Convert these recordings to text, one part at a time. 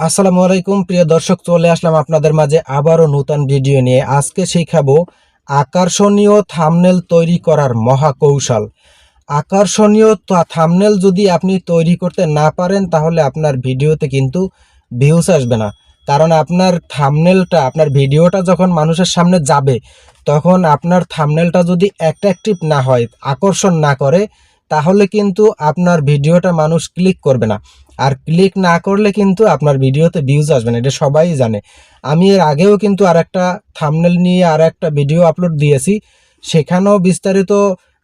আসসালামু আলাইকুম, প্রিয় দর্শক, চলে আসলাম আপনাদের মাঝে আবারও নতুন ভিডিও নিয়ে। আজকে শিখাবো আকর্ষণীয় থামনেল তৈরি করার মহা কৌশল আকর্ষণীয় থামনেল যদি আপনি তৈরি করতে না পারেন, তাহলে আপনার ভিডিওতে কিন্তু ভিউস আসবে না। কারণ আপনার থামনেলটা আপনার ভিডিওটা যখন মানুষের সামনে যাবে, তখন আপনার থামনেলটা যদি অ্যাট্রাকটিভ না হয়, আকর্ষণ না করে তাহলে কিন্তু আপনার ভিডিওটা মানুষ ক্লিক করবে না। আর ক্লিক না করলে কিন্তু আপনার ভিডিওতে ভিউজ আসবে না, এটা সবাই জানে। আমি এর আগেও কিন্তু আর একটা থামনেল নিয়ে আর একটা ভিডিও আপলোড দিয়েছি, সেখানেও বিস্তারিত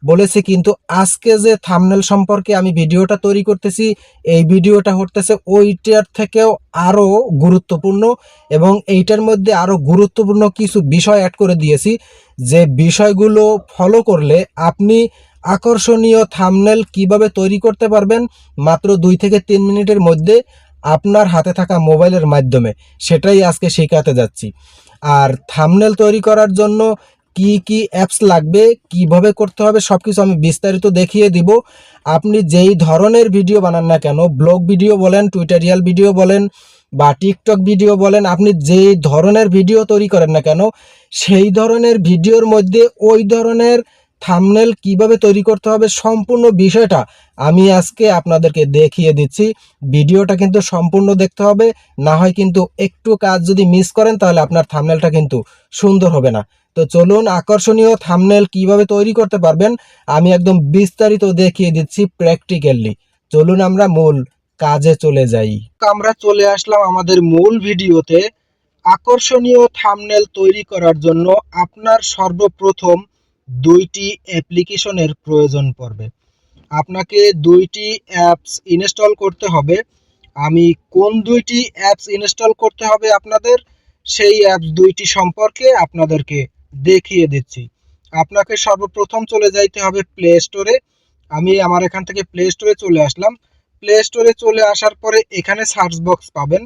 বলেছি, কিন্তু আজকে যে থামনেল সম্পর্কে আমি ভিডিওটা তৈরি করতেছি, এই ভিডিওটা হতেছে ওইটার থেকেও আরও গুরুত্বপূর্ণ এবং এইটার মধ্যে আরও গুরুত্বপূর্ণ কিছু বিষয় অ্যাড করে দিয়েছি। যে বিষয়গুলো ফলো করলে আপনি আকর্ষণীয় থামনেল কীভাবে তৈরি করতে পারবেন? মাত্র দুই থেকে তিন মিনিটের মধ্যে আপনার হাতে থাকা মোবাইলের মাধ্যমে। সেটাই আজকে শেখাতে যাচ্ছি। আর থামনেল তৈরি করার জন্য কি কি অ্যাপস লাগবে, কীভাবে করতে হবে সব কিছু আমি বিস্তারিত দেখিয়ে দিব। আপনি যেই ধরনের ভিডিও বানান না কেন ব্লগ ভিডিও বলেন টুইটারিয়াল ভিডিও বলেন, বা টিকটক ভিডিও বলেন, আপনি যেই ধরনের ভিডিও তৈরি করেন না কেন, সেই ধরনের ভিডিওর মধ্যে ওই ধরনের থামনেল কীভাবে তৈরি করতে হবে সম্পূর্ণ বিষয়টা আমি আজকে আপনাদেরকে দেখিয়ে দিচ্ছি। ভিডিওটা কিন্তু সম্পূর্ণ দেখতে হবে, না হয় কিন্তু একটু কাজ যদি মিস করেন তাহলে আপনার থামনেলটা কিন্তু সুন্দর হবে না। তো চলুন আকর্ষণীয় থামনেল কীভাবে তৈরি করতে পারবেন, আমি একদম বিস্তারিত দেখিয়ে দিচ্ছি প্র্যাকটিক্যালি চলুন আমরা মূল কাজে চলে যাই। আমরা চলে আসলাম আমাদের মূল ভিডিওতে। আকর্ষণীয় থামনেল তৈরি করার জন্য আপনার সর্বপ্রথম দুইটি অ্যাপ্লিকেশনের প্রয়োজন পড়বে। আপনাকে দুইটি অ্যাপস ইনস্টল করতে হবে। আমি কোন দুইটি অ্যাপস ইনস্টল করতে হবে আপনাদের, সেই অ্যাপস দুইটি সম্পর্কে আপনাদেরকে দেখিয়ে দিচ্ছি। আপনাকে সর্বপ্রথম চলে যাইতে হবে প্লে স্টোরে আমি আমার এখান থেকে প্লে স্টোরে চলে আসলাম। প্লে স্টোরে চলে আসার পরে এখানে সার্চ বক্স পাবেন।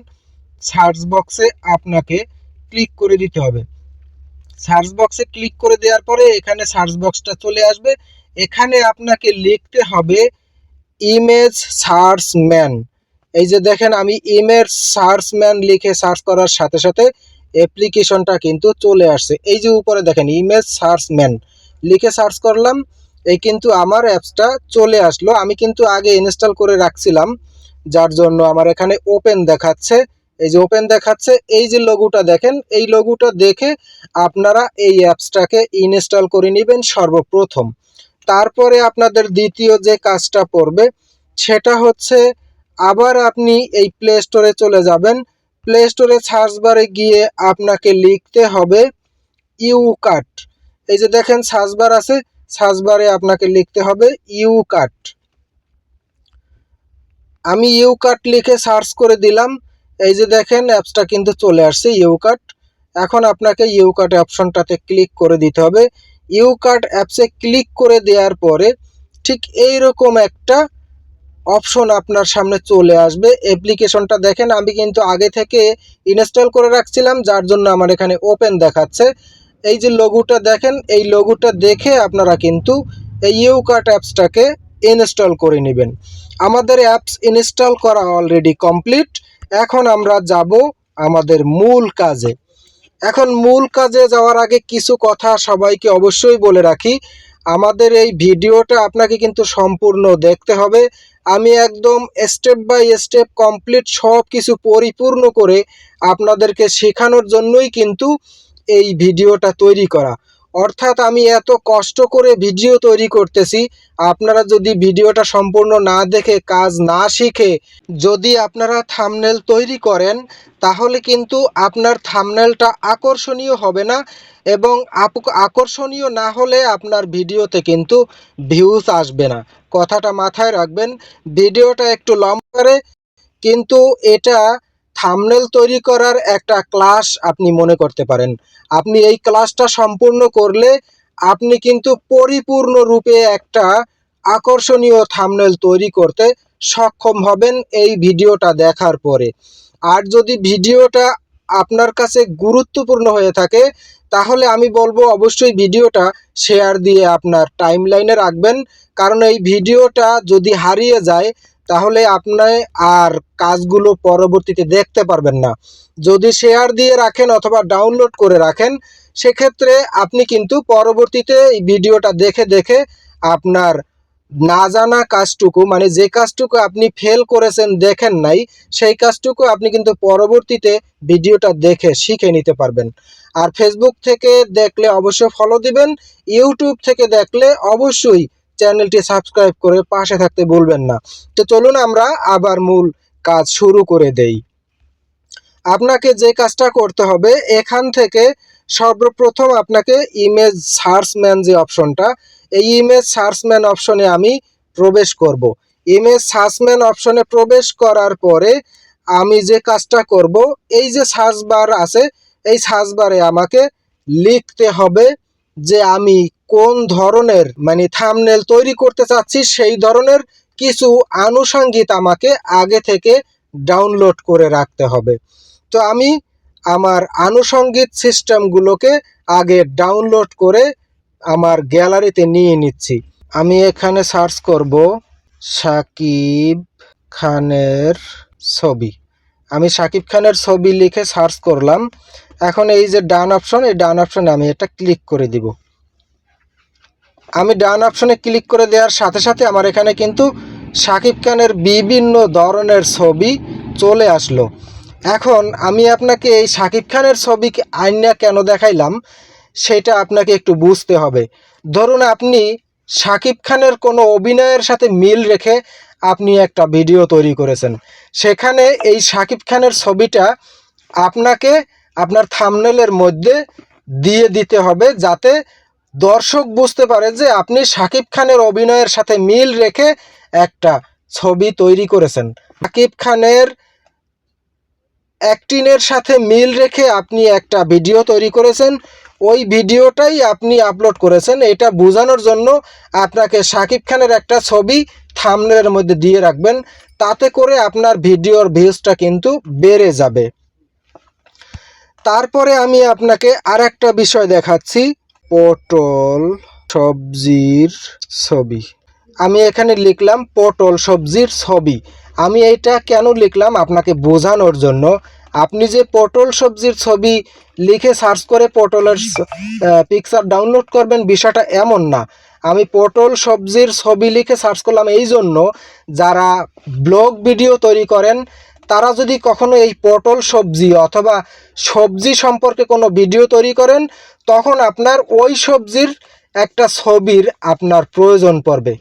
সার্চ বক্সে আপনাকে ক্লিক করে দিতে হবে। সার্চ বক্সে ক্লিক করে দেওয়ার পরে এখানে সার্চ বক্সটা চলে আসবে। এখানে আপনাকে লিখতে হবে ইমেজ সার্চ ম্যান এই যে দেখেন আমি ইমেজ সার্চ ম্যান লিখে সার্চ করার সাথে সাথে অ্যাপ্লিকেশনটা কিন্তু চলে আসছে। এই যে উপরে দেখেন ইমেজ সার্চ ম্যান লিখে সার্চ করলাম, এই কিন্তু আমার অ্যাপসটা চলে আসলো। আমি কিন্তু আগে ইনস্টল করে রাখছিলাম, যার জন্য আমার এখানে ওপেন দেখাচ্ছে। এই যে ওপেন দেখাচ্ছে, এই যে লঘুটা দেখেন, এই লঘুটা দেখে আপনারা এই অ্যাপসটাকে ইনস্টল করে নেবেন সর্বপ্রথম। তারপরে আপনাদের দ্বিতীয় যে কাজটা পড়বে, সেটা হচ্ছে আবার আপনি এই প্লে স্টোরে চলে যাবেন। প্লে স্টোরে সার্চ বারে গিয়ে আপনাকে লিখতে হবে ইউ কাট এই যে দেখেন সার্চ বার আছে সার্চ বারে আপনাকে লিখতে হবে ইউ কাট আমি ইউ কাট লিখে সার্চ করে দিলাম। এই যে দেখেন অ্যাপসটা কিন্তু চলে আসছে ইউ কাট এখন আপনাকে ইউ কাট অপশনটাতে ক্লিক করে দিতে হবে। ইউ কাট অ্যাপসে ক্লিক করে দেওয়ার পরে ঠিক এই রকম একটা অপশন আপনার সামনে চলে আসবে। অ্যাপ্লিকেশনটা দেখেন, আমি কিন্তু আগে থেকে ইনস্টল করে রাখছিলাম, যার জন্য আমার এখানে ওপেন দেখাচ্ছে। এই যে লঘুটা দেখেন, এই লঘুটা দেখে আপনারা কিন্তু এই ইউ কাট অ্যাপসটাকে ইনস্টল করে নেবেন। আমাদের অ্যাপস ইনস্টল করা অলরেডি কমপ্লিট এখন আমরা যাব আমাদের মূল কাজে। এখন মূল কাজে যাওয়ার আগে কিছু কথা সবাইকে অবশ্যই বলে রাখি। আমাদের এই ভিডিওটা আপনাকে কিন্তু সম্পূর্ণ দেখতে হবে। আমি একদম স্টেপ বাই স্টেপ কমপ্লিট সব কিছু পরিপূর্ণ করে আপনাদেরকে শেখানোর জন্যই কিন্তু এই ভিডিওটা তৈরি করা। অর্থাৎ আমি এত কষ্ট করে ভিডিও তৈরি করতেছি, আপনারা যদি ভিডিওটা সম্পূর্ণ না দেখে কাজ না শিখে যদি আপনারা থামনেল তৈরি করেন, তাহলে কিন্তু আপনার থামনেলটা আকর্ষণীয় হবে না এবং আকর্ষণীয় না হলে আপনার ভিডিওতে কিন্তু ভিউজ আসবে না। কথাটা মাথায় রাখবেন, ভিডিওটা একটু লম্বা করে, কিন্তু এটা থামনেল তৈরি করার একটা ক্লাস আপনি মনে করতে পারেন। আপনি এই ক্লাসটা সম্পূর্ণ করলে আপনি কিন্তু পরিপূর্ণরূপে একটা আকর্ষণীয় থামনেল তৈরি করতে সক্ষম হবেন এই ভিডিওটা দেখার পরে। আর যদি ভিডিওটা আপনার কাছে গুরুত্বপূর্ণ হয়ে থাকে, তাহলে আমি বলব অবশ্যই ভিডিওটা শেয়ার দিয়ে আপনার টাইম লাইনে রাখবেন। কারণ এই ভিডিওটা যদি হারিয়ে যায় তাহলে আপনি আর কাজগুলো পরবর্তীতে দেখতে পারবেন না। যদি শেয়ার দিয়ে রাখেন অথবা ডাউনলোড করে রাখেন, সেক্ষেত্রে আপনি কিন্তু পরবর্তীতে এই ভিডিওটা দেখে দেখে আপনার না জানা কাজটুকু মানে যে কাজটুকু আপনি ফেল করেছেন দেখেন নাই, সেই কাজটুকু আপনি কিন্তু পরবর্তীতে ভিডিওটা দেখে শিখে নিতে পারবেন। আর ফেসবুক থেকে দেখলে অবশ্যই ফলো দিবেন ইউটিউব থেকে দেখলে অবশ্যই চ্যানেলটি সাবস্ক্রাইব করে পাশে থাকতে ভুলবেন না। তো চলুন আমরা আবার মূল কাজ শুরু করে দেই। আপনাকে যে কাজটা করতে হবে, এখান থেকে সর্বপ্রথম আপনাকে ইমেজ সার্চম্যান যে অপশনটা এই ইমেজ সার্চম্যান অপশনে আমি প্রবেশ করব। ইমেজ সার্চম্যান অপশনে প্রবেশ করার পরে আমি যে কাজটা করব, এই যে সার্চ বার আছে, এই সার্চ বারে আমাকে লিখতে হবে যে আমি কোন ধরনের মানে থামনেল তৈরি করতে চাচ্ছি সেই ধরনের কিছু আনুষঙ্গিক আমাকে আগে থেকে ডাউনলোড করে রাখতে হবে। তো আমি আমার আনুষঙ্গিক সিস্টেমগুলোকে আগে ডাউনলোড করে আমার গ্যালারিতে নিয়ে নিচ্ছি। আমি এখানে সার্চ করব সাকিব খানের ছবি। আমি সাকিব খানের ছবি লিখে সার্চ করলাম। এখন এই যে ডান অপশন এই ডান অপশনে আমি এটা ক্লিক করে দিব। আমি ডান অপশনে ক্লিক করে দেওয়ার সাথে সাথে আমার এখানে কিন্তু সাকিব খানের বিভিন্ন ধরনের ছবি চলে আসলো। এখন আমি আপনাকে এই সাকিব খানের ছবি আইনা কেন দেখাইলাম, সেটা আপনাকে একটু বুঝতে হবে। ধরুন আপনি সাকিব খানের কোনো অভিনয়ের সাথে মিল রেখে আপনি একটা ভিডিও তৈরি করেছেন। সেখানে এই সাকিব খানের ছবিটা আপনাকে আপনার থামনেলের মধ্যে দিয়ে দিতে হবে যাতে দর্শক বুঝতে পারে যে আপনি সাকিব খানের অভিনয়ের সাথে মিল রেখে একটা ছবি তৈরি করেছেন। সাকিব খানের অ্যাক্টিনের সাথে মিল রেখে আপনি একটা ভিডিও তৈরি করেছেন। ওই ভিডিওটাই আপনি আপলোড করেছেন। এটা বোঝানোর জন্য আপনাকে সাকিব খানের একটা ছবি থামনেলের মধ্যে দিয়ে রাখবেন। তাতে করে আপনার ভিডিওর ভিউজটা কিন্তু বেড়ে যাবে। তারপরে আমি আপনাকে আর একটা বিষয় দেখাচ্ছি। পটল সবজির ছবি। আমি এখানে লিখলাম পটল সবজির ছবি। আমি এইটা কেন লিখলাম আপনাকে বোঝানোর জন্য? আপনি যে পটল সবজির ছবি লিখে সার্চ করে পটলের পিকচার ডাউনলোড করবেন, বিষয়টা এমন না। আমি পটল সবজির ছবি লিখে সার্চ করলাম এই জন্য যারা ব্লগ ভিডিও তৈরি করেন তারা যদি কখনো এই পটল সবজি অথবা সবজি সম্পর্কে কোনো ভিডিও তৈরি করেন, তখন আপনার ওই সবজির একটা ছবির আপনার প্রয়োজন পড়বে।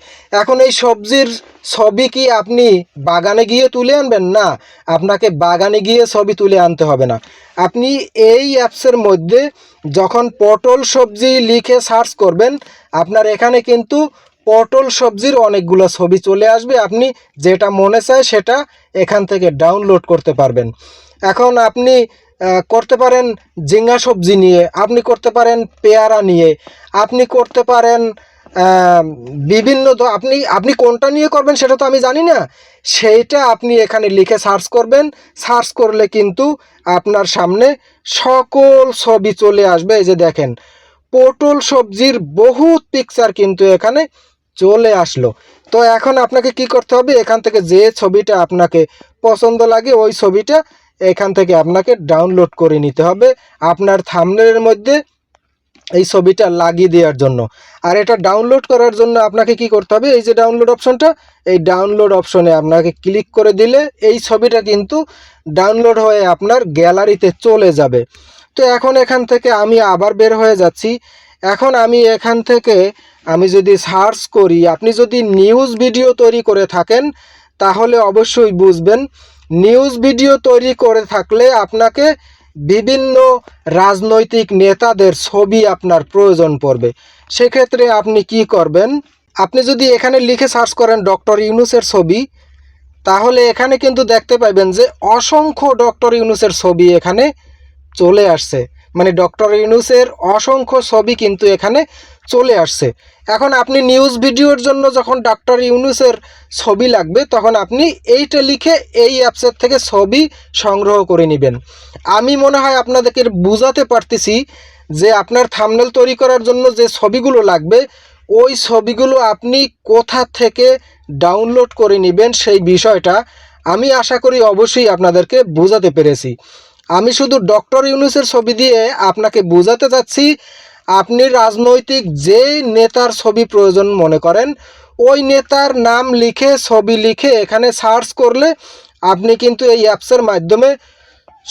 এখন এই সবজির ছবি কি আপনি বাগানে গিয়ে তুলে আনবেন? না, আপনাকে বাগানে গিয়ে ছবি তুলে আনতে হবে না। আপনি এই অ্যাপসের মধ্যে যখন পটল সবজি লিখে সার্চ করবেন, আপনার এখানে কিন্তু পটল সবজির অনেকগুলো ছবি চলে আসবে। আপনি যেটা মনে চায় সেটা এখান থেকে ডাউনলোড করতে পারবেন। এখন আপনি করতে পারেন ঝিঙ্গা সবজি নিয়ে, আপনি করতে পারেন পেয়ারা নিয়ে, আপনি করতে পারেন বিভিন্ন আপনি আপনি কোনটা নিয়ে করবেন সেটা তো আমি জানি না। সেইটা আপনি এখানে লিখে সার্চ করবেন। সার্চ করলে কিন্তু আপনার সামনে সকল ছবি চলে আসবে। এই যে দেখেন, পটল সবজির বহুত পিকচার কিন্তু এখানে চলে আসলো। তো এখন আপনাকে কি করতে হবে? এখান থেকে যে ছবিটা আপনাকে পছন্দ লাগে, ওই ছবিটা এখান থেকে আপনাকে ডাউনলোড করে নিতে হবে আপনার থামনেলের মধ্যে এই ছবিটা লাগিয়ে দেওয়ার জন্য। আর এটা ডাউনলোড করার জন্য আপনাকে কি করতে হবে? এই যে ডাউনলোড অপশনটা এই ডাউনলোড অপশনে আপনাকে ক্লিক করে দিলে এই ছবিটা কিন্তু ডাউনলোড হয়ে আপনার গ্যালারিতে চলে যাবে। তো এখন এখান থেকে আমি আবার বের হয়ে যাচ্ছি। এখন আমি এখান থেকে আমি যদি সার্চ করি, আপনি যদি নিউজ ভিডিও তৈরি করে থাকেন, তাহলে অবশ্যই বুঝবেন। নিউজ ভিডিও তৈরি করে থাকলে আপনাকে বিভিন্ন রাজনৈতিক নেতাদের ছবি আপনার প্রয়োজন পড়বে। সেক্ষেত্রে আপনি কি করবেন, আপনি যদি এখানে লিখে সার্চ করেন ডক্টর ইউনুসের ছবি, তাহলে এখানে কিন্তু দেখতে পাবেন যে অসংখ্য ডক্টর ইউনুসের ছবি এখানে চলে আসছে। মানে ডক্টর ইউনুসের অসংখ্য ছবি কিন্তু এখানে চলে আসছে। এখন আপনি নিউজ ভিডিওর জন্য যখন ডক্টর ইউনুসের ছবি লাগবে, তখন আপনি এইটা লিখে এই অ্যাপসের থেকে ছবি সংগ্রহ করে নেবেন। আমি মনে হয় আপনাদেরকে বুঝাতে পারতেছি যে আপনার থামনেল তৈরি করার জন্য যে ছবিগুলো লাগবে, ওই ছবিগুলো আপনি কোথা থেকে ডাউনলোড করে নেবেন সেই বিষয়টা আমি আশা করি অবশ্যই আপনাদেরকে বোঝাতে পেরেছি। আমি শুধু ডক্টর ইউনুসের ছবি দিয়ে আপনাকে বোঝাতে চাচ্ছি আপনি রাজনৈতিক যে নেতার ছবি প্রয়োজন মনে করেন, ওই নেতার নাম লিখে, ছবি লিখে এখানে সার্চ করলে আপনি কিন্তু এই অ্যাপসের মাধ্যমে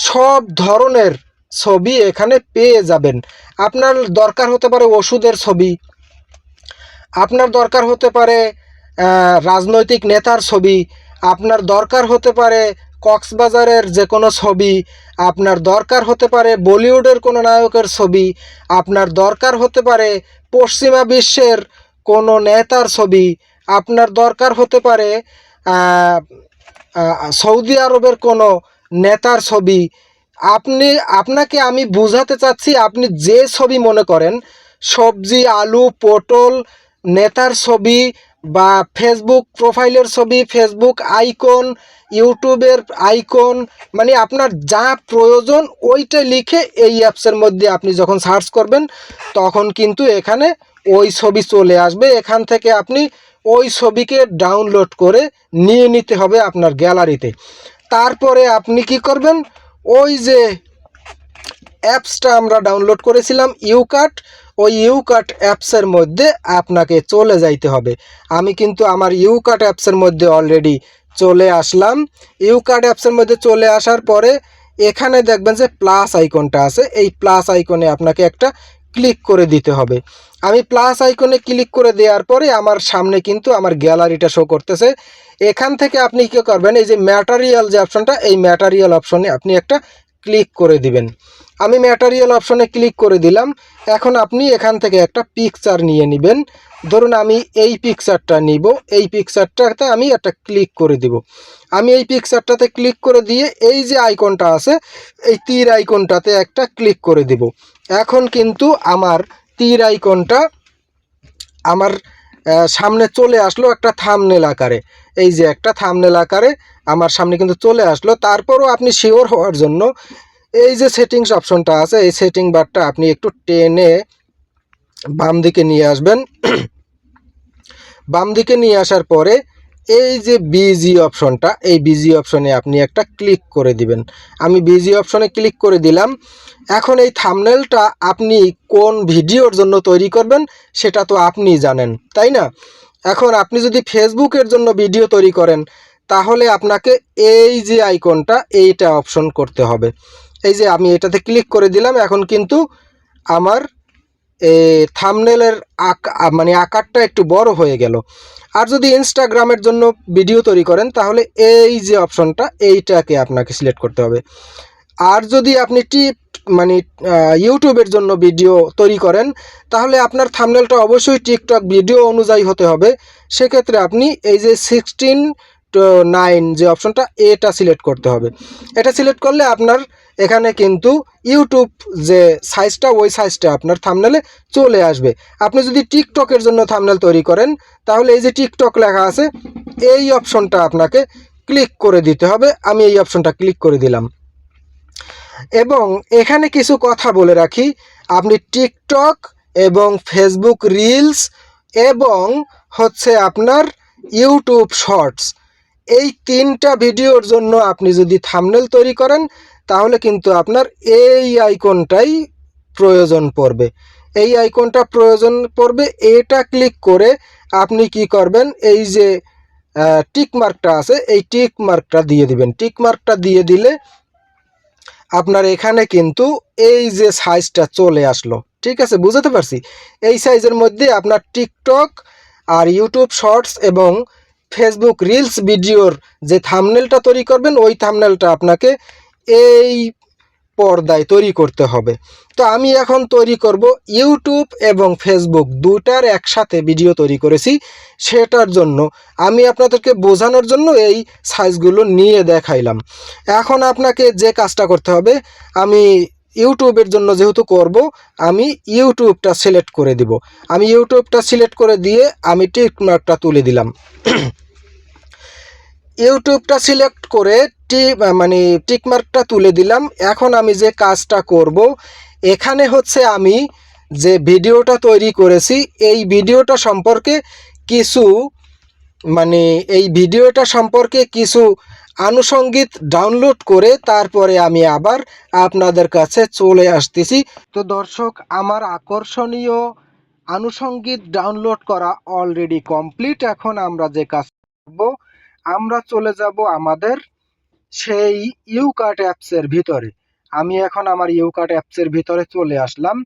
সব ধরনের ছবি এখানে পেয়ে যাবেন। আপনার দরকার হতে পারে ওষুধের ছবি, আপনার দরকার হতে পারে রাজনৈতিক নেতার ছবি, আপনার দরকার হতে পারে কক্সবাজারের যে কোনো ছবি আপনার দরকার হতে পারে, বলিউডের কোনো নায়কের ছবি আপনার দরকার হতে পারে, পশ্চিমা বিশ্বের কোনো নেতার ছবি আপনার দরকার হতে পারে সৌদি আরবের কোনো নেতার ছবি। আপনি, আপনাকে আমি বোঝাতে চাচ্ছি আপনি যে ছবি মনে করেন, সবজি, আলু, পটল, নেতার ছবি বা ফেসবুক প্রোফাইলের ছবি ফেসবুক আইকন ইউটিউবের আইকন মানে আপনার যা প্রয়োজন ওইটা লিখে এই অ্যাপসের মধ্যে আপনি যখন সার্চ করবেন, তখন কিন্তু এখানে ওই ছবি চলে আসবে। এখান থেকে আপনি ওই ছবিকে ডাউনলোড করে নিয়ে নিতে হবে আপনার গ্যালারিতে তারপরে আপনি কি করবেন? ওই যে অ্যাপসটা আমরা ডাউনলোড করেছিলাম ইউকাট ওই ইউকাট অ্যাপসের মধ্যে আপনাকে চলে যাইতে হবে। আমি কিন্তু আমার ইউকাট অ্যাপসের মধ্যে অলরেডি চলে আসলাম। ইউকাট অ্যাপসের মধ্যে চলে আসার পরে এখানে দেখবেন যে প্লাস আইকনটা আছে। এই প্লাস আইকনে আপনাকে একটা ক্লিক করে দিতে হবে। আমি প্লাস আইকনে ক্লিক করে দেওয়ার পরে আমার সামনে কিন্তু আমার গ্যালারিটা শো করতেছে। এখান থেকে আপনি কী করবেন? এই যে ম্যাটারিয়াল যে অপশনটা এই ম্যাটারিয়াল অপশনে আপনি একটা ক্লিক করে দিবেন। আমি ম্যাটারিয়াল অপশনে ক্লিক করে দিলাম। এখন আপনি এখান থেকে একটা পিকচার নিয়ে নেবেন। ধরুন আমি এই পিকচারটা নিব। এই পিকচারটাতে আমি একটা ক্লিক করে দিব। আমি এই পিকচারটাতে ক্লিক করে দিয়ে এই যে আইকনটা আছে, এই তীর আইকনটাতে একটা ক্লিক করে দিব। এখন কিন্তু আমার তীর আইকনটা আমার সামনে চলে আসলো একটা থামনেল আকারে। এই যে একটা থামনেল আকারে আমার সামনে কিন্তু চলে আসলো। তারপরও আপনি শিওর হওয়ার জন্য এই যে সেটিংস অপশনটা আছে, এই সেটিং বারটা আপনি একটু টেনে বাম দিকে নিয়ে আসবেন। বাম দিকে নিয়ে আসার পরে এই যে বিজি অপশনটা এই বিজি অপশনে আপনি একটা ক্লিক করে দিবেন। আমি বিজি অপশনে ক্লিক করে দিলাম। এখন এই থামনেলটা আপনি কোন ভিডিওর জন্য তৈরি করবেন, সেটা তো আপনি জানেন, তাই না? এখন আপনি যদি ফেসবুকের জন্য ভিডিও তৈরি করেন, তাহলে আপনাকে এই যে আইকনটা এইটা অপশন করতে হবে। এই যে আমি এটাতে ক্লিক করে দিলাম, এখন কিন্তু আমার থামনেলের আকা মানে আকারটা একটু বড় হয়ে গেল। আর যদি ইনস্টাগ্রামের জন্য ভিডিও তৈরি করেন, তাহলে এই যে অপশনটা এইটাকে আপনাকে সিলেক্ট করতে হবে। আর যদি আপনি টিপ মানে ইউটিউবের জন্য ভিডিও তৈরি করেন, তাহলে আপনার থামনেলটা অবশ্যই টিকটক ভিডিও অনুযায়ী হতে হবে। সেক্ষেত্রে আপনি এই যে সিক্সটিন টু নাইন যে অপশনটা এটা সিলেক্ট করতে হবে। এটা সিলেক্ট করলে আপনার এখানে কিন্তু ইউটিউব যে সাইজটা, ওই সাইজটা আপনার থামনেলে চলে আসবে। আপনি যদি টিকটকের জন্য থামনেল তৈরি করেন, তাহলে এই যে টিকটক লেখা আছে, এই অপশনটা আপনাকে ক্লিক করে দিতে হবে। আমি এই অপশনটা ক্লিক করে দিলাম। এবং এখানে কিছু কথা বলে রাখি, আপনি টিকটক এবং ফেসবুক রিলস এবং হচ্ছে আপনার ইউটিউব শর্টস এই তিনটা ভিডিওর জন্য আপনি যদি থামনেল তৈরি করেন তাহলে কিন্তু আপনার এই আইকনটাই প্রয়োজন পড়বে। এই আইকনটা প্রয়োজন পড়বে, এটা ক্লিক করে আপনি কি করবেন, এই যে টিক মার্কটা আছে, এই টিক মার্কটা দিয়ে দিবেন। টিক মার্কটা দিয়ে দিলে আপনার এখানে কিন্তু এই যে সাইজটা চলে আসলো, ঠিক আছে, বুঝতে পারছি? এই সাইজের মধ্যে আপনার টিকটক আর ইউটিউব শর্টস এবং ফেসবুক রিলস ভিডিওর যে থামনেলটা তৈরি করবেন, ওই থামনেলটা আপনাকে এই পর্দায় তৈরি করতে হবে। তো আমি এখন তৈরি করব ইউটিউব এবং ফেসবুক দুটার একসাথে ভিডিও তৈরি করেছি সেটার জন্য। আমি আপনাদেরকে বোঝানোর জন্য এই সাইজগুলো নিয়ে দেখাইলাম। এখন আপনাকে যে কাজটা করতে হবে, আমি ইউটিউবের জন্য যেহেতু করব, আমি ইউটিউবটা সিলেক্ট করে দিব। আমি ইউটিউবটা সিলেক্ট করে দিয়ে আমি টিক মার্কটা তুলে দিলাম। ইউটিউবটা সিলেক্ট করে টি মানে টিকমার্কটা তুলে দিলাম। এখন আমি যে কাজটা করব, এখানে হচ্ছে আমি যে ভিডিওটা তৈরি করেছি, এই ভিডিওটা সম্পর্কে কিছু মানে এই ভিডিওটা সম্পর্কে কিছু আনুষঙ্গিক ডাউনলোড করে তারপরে আমি আবার আপনাদের কাছে চলে আসতেছি। তো দর্শক, আমার আকর্ষণীয় আনুষঙ্গিক ডাউনলোড করা অলরেডি কমপ্লিট এখন আমরা যে কাজ করব আমরা চলে যাব আমাদের সেই ইউকাট অ্যাপসের ভিতরে। আমি এখন আমার ইউকাট অ্যাপসের ভিতরে চলে আসলাম।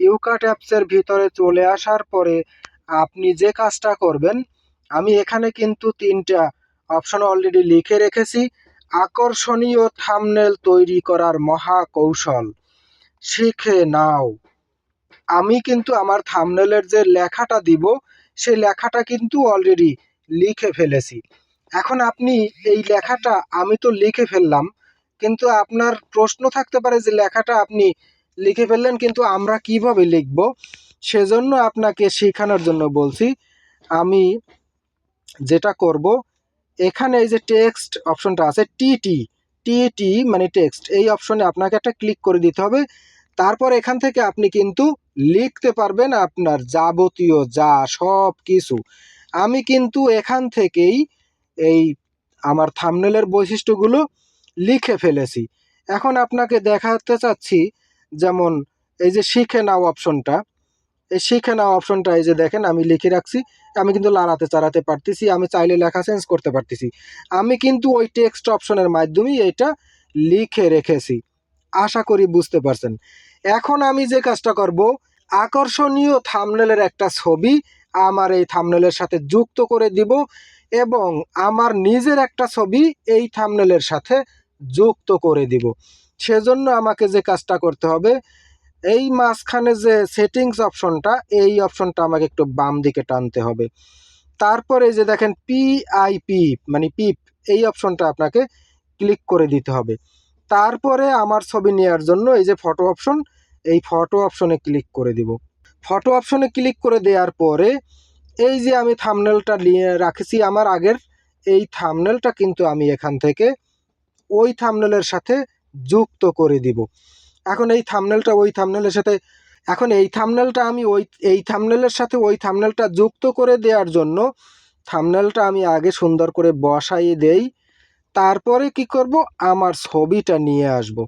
ইউকাট অ্যাপসের ভিতরে চলে আসার পরে আপনি যে কাজটা করবেন, আমি এখানে কিন্তু তিনটা অপশন অলরেডি লিখে রেখেছি। আকর্ষণীয় থামনেল তৈরি করার মহা কৌশল। শিখে নাও। আমি কিন্তু আমার থামনেলের যে লেখাটা দিব, সেই লেখাটা কিন্তু অলরেডি লিখে ফেলেছি। এখন আপনি এই লেখাটা আমি তো লিখে ফেললাম, কিন্তু আপনার প্রশ্ন থাকতে পারে যে লেখাটা আপনি লিখে ফেললেন, কিন্তু আমরা কীভাবে লিখব? সেজন্য আপনাকে শেখানোর জন্য বলছি, আমি যেটা করব, এখানে এই যে টেক্সট অপশনটা আছে টিটি টিটি মানে টেক্সট এই অপশনে আপনাকে একটা ক্লিক করে দিতে হবে, তারপর এখান থেকে আপনি কিন্তু লিখতে পারবেন আপনার যাবতীয় যা সব কিছু আমি কিন্তু এখান থেকেই এই আমার থামনেলের বৈশিষ্ট্যগুলো লিখে ফেলেছি। এখন আপনাকে দেখাতে চাচ্ছি যেমন এই যে শিখে নাও অপশনটা। এই শিখে নাও অপশনটা এই যে দেখেন, আমি লিখে রাখছি। আমি কিন্তু লাড়াতে চাড়াতে পারতেছি, আমি চাইলে লেখা চেঞ্জ করতে পারতেছি। আমি কিন্তু ওই টেক্সট অপশনের মাধ্যমেই এটা লিখে রেখেছি। আশা করি বুঝতে পারছেন। এখন আমি যে কাজটা করব, আকর্ষণীয় থামনেলের একটা ছবি আমার এই থামনেলের সাথে যুক্ত করে দিব। এবং আমার নিজের একটা ছবি এই থামনেলের সাথে যুক্ত করে দিব। সেজন্য আমাকে যে কাজটা করতে হবে, এই মাঝখানে যে সেটিংস অপশনটা এই অপশনটা আমাকে একটু বাম দিকে টানতে হবে। তারপরে যে দেখেন পিআইপি মানে পিপ এই অপশনটা আপনাকে ক্লিক করে দিতে হবে। তারপরে আমার ছবি নেওয়ার জন্য এই যে ফটো অপশন এই ফটো অপশনে ক্লিক করে দিব। ফটো অপশনে ক্লিক করে দেওয়ার পরে এই যে আমি থামনেলটা নিয়ে রাখেছি আমার আগের, এই থামনেলটা কিন্তু আমি এখান থেকে ওই থামনেলের সাথে যুক্ত করে দিব। এখন এই থামনেলটা ওই থামনেলের সাথে, এখন এই থামনেলটা আমি ওই, এই থামনেলের সাথে ওই থামনেলটা যুক্ত করে দেওয়ার জন্য থামনেলটা আমি আগে সুন্দর করে বসাই দেই। তারপরে কি করব? আমার ছবিটা নিয়ে আসব।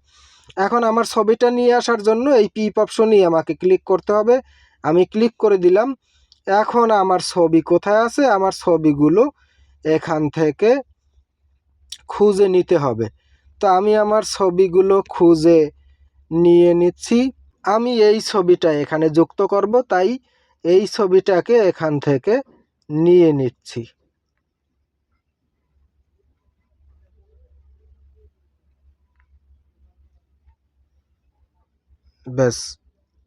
এখন আমার ছবিটা নিয়ে আসার জন্য এই পিপ অপশনই আমাকে ক্লিক করতে হবে। আমি ক্লিক করে দিলাম। এখন আমার ছবি কোথায় আছে? আমার ছবিগুলো এখান থেকে খুঁজে নিতে হবে। তো আমি আমার ছবিগুলো খুঁজে নিয়ে নিচ্ছি। আমি এই ছবিটা এখানে যুক্ত করব, তাই এই ছবিটাকে এখান থেকে নিয়ে নিচ্ছি। ব্যাস,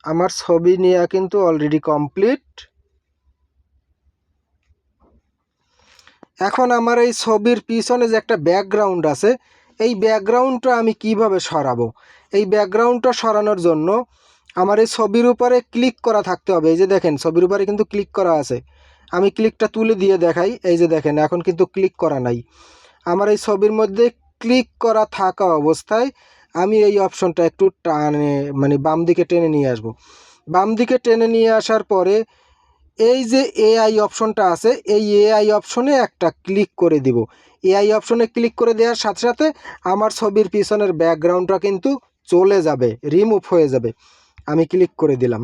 আমার ছবি নেওয়া কিন্তু অলরেডি কমপ্লিট এখন আমার এই ছবির পিছনে যে একটা ব্যাকগ্রাউন্ড আছে, এই ব্যাকগ্রাউন্ডটা আমি কীভাবে সরাবো? এই ব্যাকগ্রাউন্ডটা সরানোর জন্য আমার এই ছবির উপরে ক্লিক করা থাকতে হবে। এই যে দেখেন, ছবির উপরে কিন্তু ক্লিক করা আছে। আমি ক্লিকটা তুলে দিয়ে দেখাই। এই যে দেখেন, এখন কিন্তু ক্লিক করা নাই। আমার এই ছবির মধ্যে ক্লিক করা থাকা অবস্থায় আমি এই অপশনটা একটু টানে মানে বাম দিকে টেনে নিয়ে আসব। বাম দিকে টেনে নিয়ে আসার পরে এই যে এআই অপশনটা আছে, এই এআই অপশনে একটা ক্লিক করে দিব। এআই অপশনে ক্লিক করে দেওয়ার সাথে সাথে আমার ছবির পিছনের ব্যাকগ্রাউন্ডটা কিন্তু চলে যাবে, রিমুভ হয়ে যাবে। আমি ক্লিক করে দিলাম।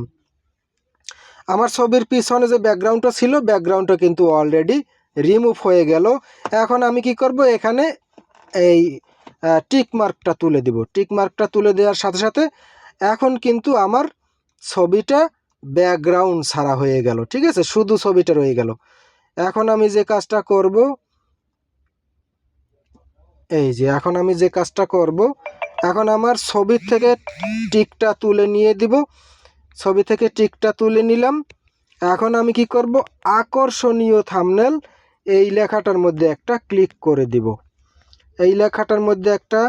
আমার ছবির পিছনে যে ব্যাকগ্রাউন্ডটা ছিল, ব্যাকগ্রাউন্ডটা কিন্তু অলরেডি রিমুভ হয়ে গেল। এখন আমি কি করব? এখানে এই টিক মার্কটা তুলে দিব। টিক মার্কটা তুলে দেওয়ার সাথে সাথে এখন কিন্তু আমার ছবিটা ব্যাকগ্রাউন্ড ছাড়া হয়ে গেল, ঠিক আছে? শুধু ছবিটা রয়ে গেল। এখন আমি যে কাজটা করব, এই যে, এখন আমি যে কাজটা করব, এখন আমার ছবির থেকে টিকটা তুলে নিয়ে দিব। ছবি থেকে টিকটা তুলে নিলাম। এখন আমি কি করব? আকর্ষণীয় থামনেল এই লেখাটার মধ্যে একটা ক্লিক করে দিব। এই লেখাটার মধ্যে একটা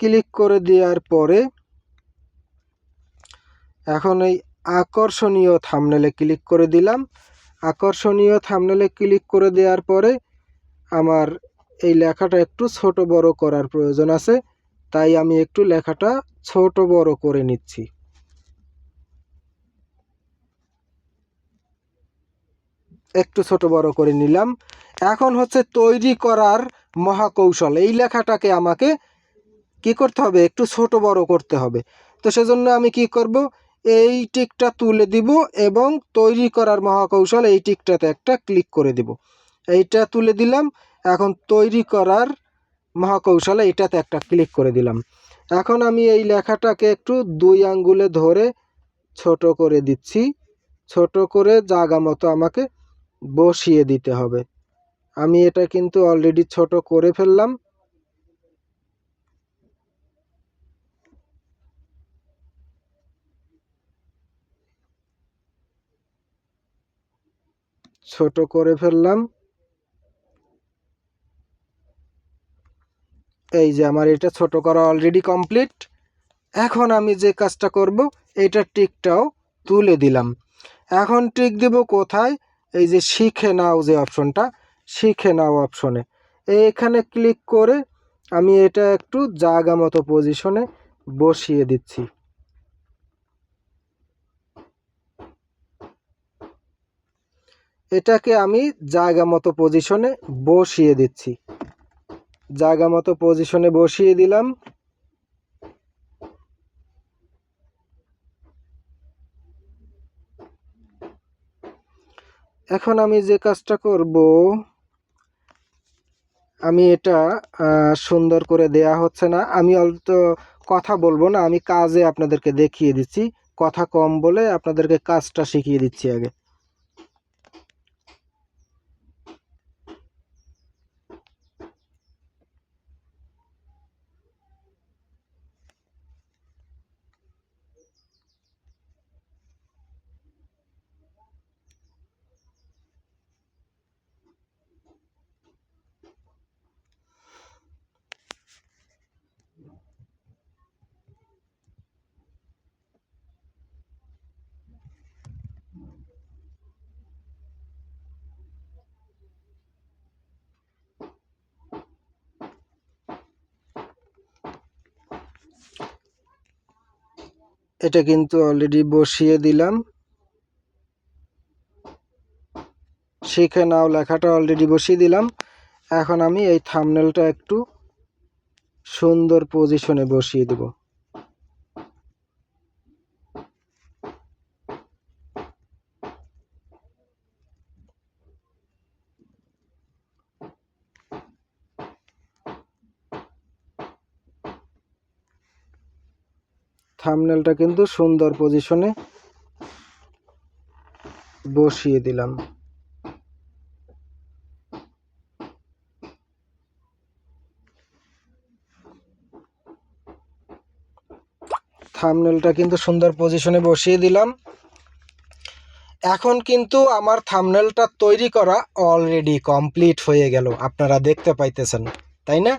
ক্লিক করে দেওয়ার পরে, এখন এই আকর্ষণীয় থামনেলে ক্লিক করে দিলাম। আকর্ষণীয় থামনেলে ক্লিক করে দেওয়ার পরে আমার এই লেখাটা একটু ছোট বড় করার প্রয়োজন আছে, তাই আমি একটু লেখাটা ছোট বড় করে নিচ্ছি। একটু ছোট বড় করে নিলাম। এখন হচ্ছে তৈরি করার মহাকৌশল। এই লেখাটাকে আমাকে কি করতে হবে? একটু ছোট বড় করতে হবে। তো সেজন্য আমি কি করব? এই টিকটা তুলে দিব এবং তৈরি করার মহাকৌশল এই টিকটাতে একটা ক্লিক করে দিব। এইটা তুলে দিলাম, এখন তৈরি করার মহাকৌশলে এটাতে একটা ক্লিক করে দিলাম। এখন আমি এই লেখাটাকে একটু দুই আঙ্গুলে ধরে ছোট করে দিচ্ছি। ছোট করে জাগা মতো আমাকে বসিয়ে দিতে হবে। আমি এটা কিন্তু অলরেডি ছোট করে ফেললাম। ছোট করে ফেললাম। এই যে আমার এটা ছোট করা অলরেডি কমপ্লিট এখন আমি যে কাজটা করব এইটা টিকটাও তুলে দিলাম। এখন টিক দেব কোথায়? এই যে শিখে নাও যে অপশনটা শিখে নাও অপশনে এইখানে ক্লিক করে আমি এটা একটু জায়গা মতো পজিশনে বসিয়ে দিচ্ছি। এটাকে আমি জায়গা মতো পজিশনে বসিয়ে দিচ্ছি। জায়গা মতো পজিশনে বসিয়ে দিলাম। এখন আমি যে কাজটা করব, আমি এটা সুন্দর করে দেয়া হচ্ছে না। আমি অল্প কথা বলব না, আমি কাজে আপনাদেরকে দেখিয়ে দিচ্ছি। কথা কম বলে আপনাদেরকে কাজটা শিখিয়ে দিচ্ছি আগে। এটা কিন্তু অলরেডি বসিয়ে দিলাম। শিখে নাও, লেখাটা অলরেডি বসিয়ে দিলাম। এখন আমি এই থামনেলটা একটু সুন্দর পজিশনে বসিয়ে দেব। থামনেলটা কিন্তু সুন্দর পজিশনে বসিয়ে দিলাম। থামনেলটা কিন্তু সুন্দর পজিশনে বসিয়ে দিলাম। এখন কিন্তু আমার থামনেলটা তৈরি করা অলরেডি কমপ্লিট হয়ে গেল, আপনারা দেখতে পাইতেছেন, তাই না?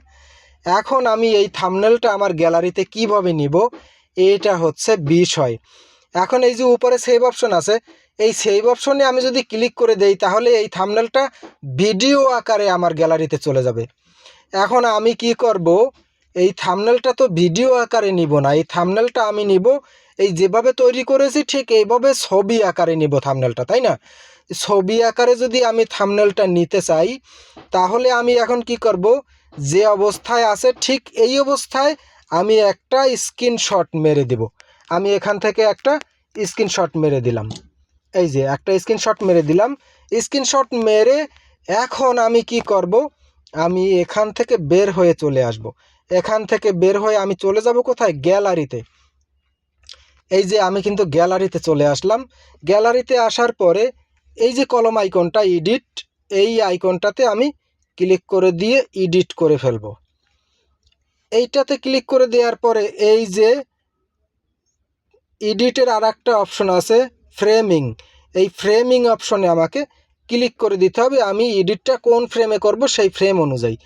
এখন আমি এই থামনেলটা আমার গ্যালারিতে কীভাবে নিব? এটা হচ্ছে বিষয়। এখন এই যে উপরে সেভ অপশন আছে, এই সেভ অপশনে আমি যদি ক্লিক করে দেই, তাহলে এই থামনেলটা ভিডিও আকারে আমার গ্যালারিতে চলে যাবে। এখন আমি কি করব? এই থামনেলটা তো ভিডিও আকারে নিব না। এই থামনেলটা আমি নিব, এই যেভাবে তৈরি করেছি, ঠিক এইভাবে ছবি আকারে নিব থামনেলটা তাই না? ছবি আকারে যদি আমি থামনেলটা নিতে চাই, তাহলে আমি এখন কি করব? যে অবস্থায় আছে, ঠিক এই অবস্থায় আমি একটা স্ক্রিনশট মেরে দেব। আমি এখান থেকে একটা স্ক্রিনশট মেরে দিলাম। এই যে, একটা স্ক্রিনশট মেরে দিলাম। স্ক্রিনশট মেরে এখন আমি কি করব? আমি এখান থেকে বের হয়ে চলে আসব। এখান থেকে বের হয়ে আমি চলে যাব কোথায়? গ্যালারিতে। এই যে, আমি কিন্তু গ্যালারিতে চলে আসলাম। গ্যালারিতে আসার পরে এই যে কলম আইকনটা এডিট এই আইকনটাতে আমি ক্লিক করে দিয়ে এডিট করে ফেলব। এইটাতে ক্লিক করে দেওয়ার পরে এই যে এডিটের আর একটা অপশন আছে ফ্রেমিং এই ফ্রেমিং অপশনে আমাকে ক্লিক করে দিতে হবে, আমি এডিটটা কোন ফ্রেমে করব সেই ফ্রেম অনুযায়ী।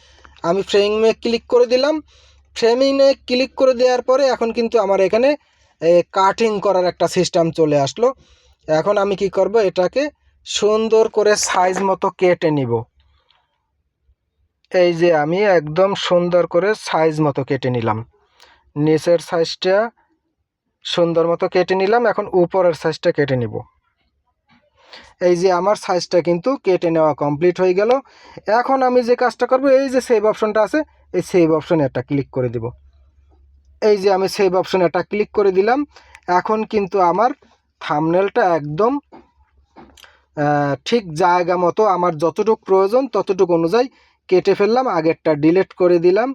আমি ফ্রেমে ক্লিক করে দিলাম ফ্রেমিংয়ে ক্লিক করে দেওয়ার পরে এখন কিন্তু আমার এখানে কাটিং করার একটা সিস্টেম চলে আসলো। এখন আমি কি করব, এটাকে সুন্দর করে সাইজ মতো কেটে নিব। এই যে আমি একদম সুন্দর করে সাইজ মতো কেটে নিলাম। নিচের সাইজটা সুন্দর মতো কেটে নিলাম, এখন উপরের সাইজটা কেটে নিব। এই যে আমার সাইজটা কিন্তু কেটে নেওয়া কমপ্লিট হয়ে গেল। এখন আমি যে কাজটা করব, এই যে সেভ অপশনটা আছে, এই সেভ অপশনে একটা ক্লিক করে দিব। এই যে আমি সেভ অপশনে একটা ক্লিক করে দিলাম। এখন কিন্তু আমার থামনেলটা একদম ঠিক জায়গা মতো, আমার যতটুকু প্রয়োজন ততটুকু অনুযায়ী কেটে ফেললাম, আগেরটা ডিলিট করে দিলাম।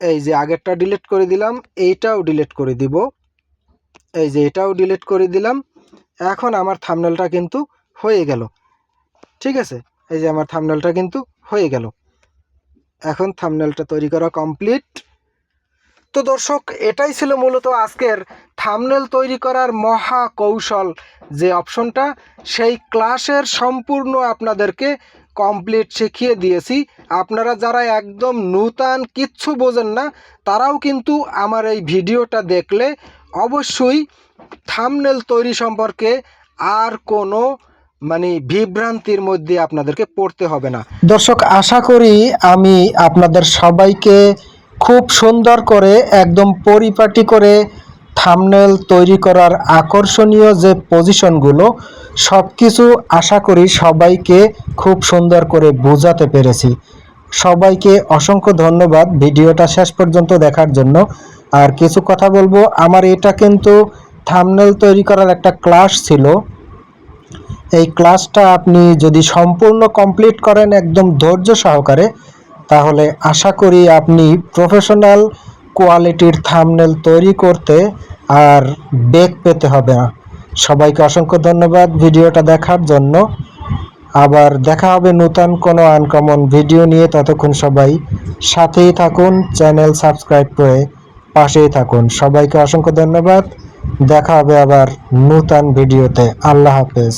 এই যে আগেরটা ডিলিট করে দিলাম, এইটাও ডিলিট করে দিব। এই যে এটাও ডিলিট করে দিলাম, এখন আমার থামনেলটা কিন্তু হয়ে গেল। ঠিক আছে? এই যে আমার থামনেলটা কিন্তু হয়ে গেল। এখন থামনেলটা তৈরি করা কমপ্লিট তো দর্শক, এটাই ছিল মূলত আজকের থামনেল তৈরি করার মহা কৌশল। যে অপশনটা সেই ক্লাসের সম্পূর্ণ আপনাদেরকে কমপ্লিট শিখিয়ে দিয়েছি। আপনারা যারা একদম নূতন কিচ্ছু বোঝেন না, তারাও কিন্তু আমার এই ভিডিওটা দেখলে অবশ্যই থামনেল তৈরি সম্পর্কে আর কোনো মানে বিভ্রান্তির মধ্যে আপনাদেরকে পড়তে হবে না। দর্শক, আশা করি আমি আপনাদের সবাইকে খুব সুন্দর করে একদম পরিপাটি করে থামনেল তৈরি করার আকর্ষণীয় যে পজিশনগুলো সব কিছু আশা করি সবাইকে খুব সুন্দর করে বোঝাতে পেরেছি। সবাইকে অসংখ্য ধন্যবাদ ভিডিওটা শেষ পর্যন্ত দেখার জন্য। আর কিছু কথা বলব, আমার এটা কিন্তু থামনেল তৈরি করার একটা ক্লাস ছিল। এই ক্লাসটা আপনি যদি সম্পূর্ণ কমপ্লিট করেন একদম ধৈর্য সহকারে, তাহলে আশা করি আপনি প্রফেশনাল কোয়ালিটির থামনেল তৈরি করতে আর বেগ পেতে হবে না। সবাইকে অসংখ্য ধন্যবাদ ভিডিওটা দেখার জন্য। আবার দেখা হবে নতুন কোনো আনকমন ভিডিও নিয়ে। ততক্ষণ সবাই সাথেই থাকুন চ্যানেল সাবস্ক্রাইব করে পাশেই থাকুন। সবাইকে অসংখ্য ধন্যবাদ। দেখা হবে আবার নতুন ভিডিওতে আল্লাহ হাফেজ।